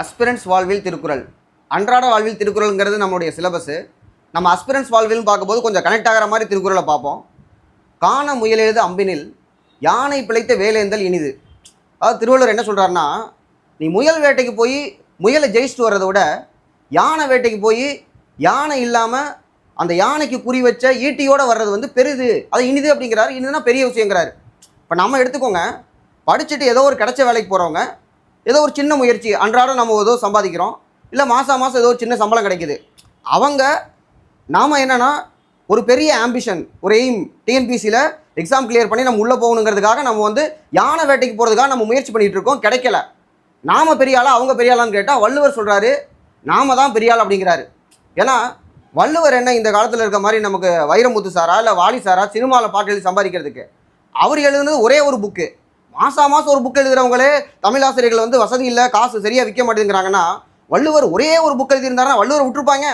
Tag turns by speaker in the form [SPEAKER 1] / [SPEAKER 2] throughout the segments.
[SPEAKER 1] Aspirants வாழ்வில் திருக்குறள். அன்றாட வாழ்வில் திருக்குறள்ங்கிறது நம்மளுடைய சிலபஸு நம்ம அஸ்பிரன்ஸ் வாழ்வில்னு பார்க்கும்போது கொஞ்சம் கனெக்ட் ஆகிற மாதிரி திருக்குறளை பார்ப்போம். காண முயலெழுது அம்பினில் யானை பிழைத்த வேலேந்தல் இனிது. அதாவது திருவள்ளுவர் என்ன சொல்கிறாருன்னா நீ முயல் வேட்டைக்கு போய் முயலை ஜெயிச்சுட்டு வர்றதை விட யானை வேட்டைக்கு போய் யானை இல்லாமல் அந்த யானைக்கு குறி வச்ச ஈட்டியோட வர்றது வந்து பெரிது. அது இனிது அப்படிங்கிறாரு. இனிதுனா பெரிய விஷயங்கிறாரு. இப்போ நம்ம எடுத்துக்கோங்க படிச்சுட்டு ஏதோ ஒரு கிடைச்ச வேலைக்கு போகிறவங்க ஏதோ ஒரு சின்ன முயற்சி அன்றாடம் நம்ம ஏதோ சம்பாதிக்கிறோம். இல்லை மாதம் மாதம் ஏதோ ஒரு சின்ன சம்பளம் கிடைக்குது. அவங்க நாம் என்னென்னா ஒரு பெரிய ஆம்பிஷன் ஒரு எய்ம் டிஎன்பிசியில் எக்ஸாம் கிளியர் பண்ணி நம்ம உள்ளே போகணுங்கிறதுக்காக நம்ம வந்து யானை வேட்டைக்கு போகிறதுக்காக நம்ம முயற்சி பண்ணிகிட்டு இருக்கோம். கிடைக்கல. நாம் பெரிய ஆளா அவங்க பெரிய ஆளான்னு கேட்டால் வள்ளுவர் சொல்கிறாரு நாம தான் பெரிய ஆள் அப்படிங்கிறாரு. ஏன்னா வள்ளுவர் என்ன இந்த காலத்தில் இருக்க மாதிரி நமக்கு வைரமுத்து சாரா இல்லை வாலி சாரா சினிமாவில் பாட்டு எழுதி சம்பாதிக்கிறதுக்கு அவர் எழுதுனது ஒரே ஒரு புக்கு மாதம் மாதம் ஒரு புக் எழுதுறவங்களே தமிழ் ஆசிரியர்கள் வந்து வசதி இல்லை காசு சரியாக விற்க மாட்டேங்கிறாங்கன்னா வள்ளுவர் ஒரே ஒரு புக் எழுதியிருந்தாருன்னா வள்ளுவர் விட்டுருப்பாங்க.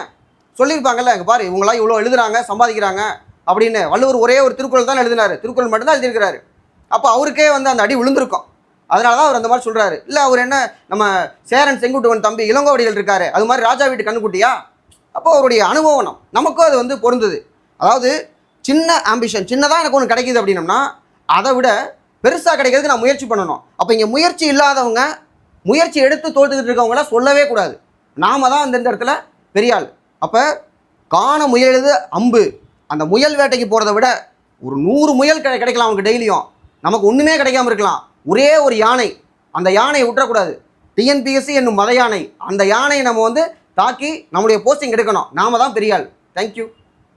[SPEAKER 1] சொல்லியிருப்பாங்கல்ல இங்கே பாரு இவங்களாம் இவ்வளோ எழுதுறாங்க சம்பாதிக்கிறாங்க அப்படின்னு. வள்ளுவர் ஒரே ஒரு திருக்குறள் தான் எழுதினாரு. திருக்குறள் மட்டும்தான் எழுதியிருக்கிறாரு. அப்போ அவருக்கே வந்து அந்த அடி விழுந்திருக்கும். அதனால தான் அவர் அந்த மாதிரி சொல்கிறாரு இல்லை அவர் என்ன நம்ம சேரன் செங்குட்டுவன் தம்பி இளங்கோவடிகள் இருக்காரு அது மாதிரி ராஜா வீட்டு கண்ணுக்குட்டியா? அப்போ அவருடைய அனுபவம் நமக்கும் அது வந்து பொருந்தது. அதாவது சின்ன ஆம்பிஷன் சின்னதாக எனக்கு ஒன்று கிடைக்குது அப்படின்னம்னா அதை விட பெருசாக கிடைக்கிறதுக்கு நான் முயற்சி பண்ணணும். அப்போ இங்கே முயற்சி இல்லாதவங்க முயற்சி எடுத்து தோத்துக்கிட்டு இருக்கவங்களாம் சொல்லவே கூடாது. நாம தான் அந்தந்த இடத்துல பெரிய ஆள் அப்போ காண முயலுது அம்பு. அந்த முயல் வேட்டைக்கு போகிறத விட ஒரு நூறு முயல் கிடை கிடைக்கலாம் அவனுக்கு டெய்லியும். நமக்கு ஒன்றுமே கிடைக்காம இருக்கலாம். ஒரே ஒரு யானை. அந்த யானையை விட்டுறக்கூடாது. டிஎன்பிஎஸ்சி என்னும் மத யானை. அந்த யானையை நம்ம வந்து தாக்கி நம்முடைய போஸ்டிங் எடுக்கணும். நாம தான் பெரிய ஆள் தேங்க்யூ